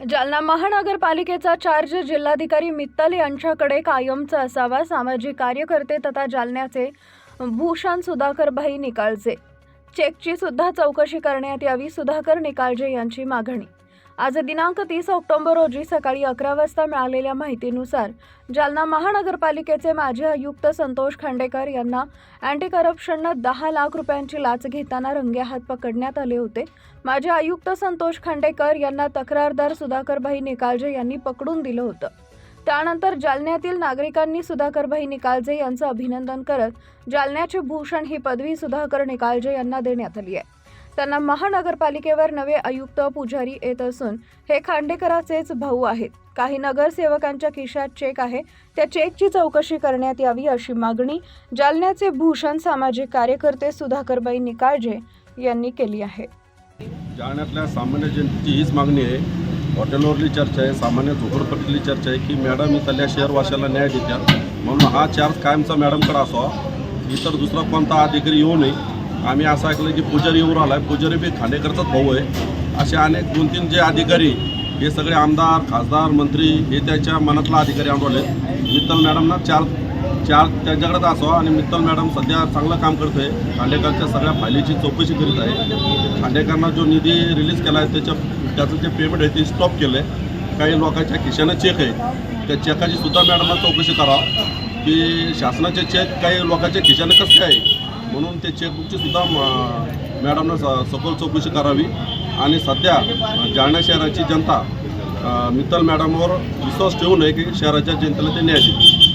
Jalna महानगरपालिकेचा charge जिल्हाधिकारी मित्तल यांच्याकडे कायमचा असावा सामाजिक कार्यकर्ते तथा जालन्याचे भूषण सुधाकरभाई निकाळजे चेकची सुद्धा चौकशी करण्यात यावी सुधाकर निकाळजे यांची मागणी. आज दिनांक तीस ऑक्टोबर रोजी सकाळी अकरा वाजता मिळालेल्या माहितीनुसार जालना महानगरपालिकेचे माजी आयुक्त संतोष खांडेकर यांना अँटी करप्शननं दहा लाख रुपयांची लाच घेताना रंगेहात पकडण्यात आले होते. माजी आयुक्त संतोष खांडेकर यांना तक्रारदार सुधाकरभाई निकाळजे यांनी पकडून दिलं होतं. त्यानंतर जालन्यातील नागरिकांनी सुधाकरभाई निकाळजे यांचं अभिनंदन करत जालन्याचे भूषण ही पदवी सुधाकर निकाळजे यांना देण्यात आली आहे. त्यांना महानगरपालिकेवर नवे आयुक्त पुजारी येत असून हे खांडेकराचेच भाऊ आहेत. काही नगरसेवकांच्या खिशात चेक आहे. त्या चेकची चौकशी करण्यात यावी अशी मागणी जालन्याचे भूषण सामाजिक कार्यकर्ते सुधाकरबाई निकाळजे यांनी केली आहे. जालन्यातल्या सामान्य जनतेची हीच मागणी आहे. हॉटेलवरली चर्चा आहे. सामान्य झोपडपट्टीली चर्चा आहे की मॅडम इथल्या शहरवाशाला न्याय देत्या म्हणून हा चार्ज कायमचा मॅडमकडे असावा. इतर दुसरा कोणता अधिकारी येऊ नये. आम्ही असं ऐकलं की पुजारी येऊन आला आहे पुजारी बी खांडेकरचाच भाऊ आहे. असे अनेक दोन तीन जे अधिकारी हे सगळे आमदार खासदार मंत्री हे त्याच्या मनातला अधिकारी आणवले मित्तल मॅडमना चार चार त्यांच्याकडेच असावा आणि मित्तल मॅडम सध्या चांगलं काम करतोय. खांडेकरच्या सगळ्या फायलीची चौकशी करीत आहे. खांडेकरना जो निधी रिलीज केला आहे त्याच्या त्याचं जे पेमेंट आहे ते स्टॉप केलं आहे काही लोकांच्या खिशानं चेक आहे. त्या चेकाची सुद्धा मॅडमला चौकशी करा की शासनाचे चेक काही लोकांच्या खिशानं कसं काय आहे? म्हणून ते चेकबुकची सुद्धा म- मॅडमनं स- सखोल चौकशी करावी. आणि सध्या जालना शहराची जनता मित्तल मॅडमवर विश्वास ठेवू नये की शहराच्या जनतेला ते न्याय देतील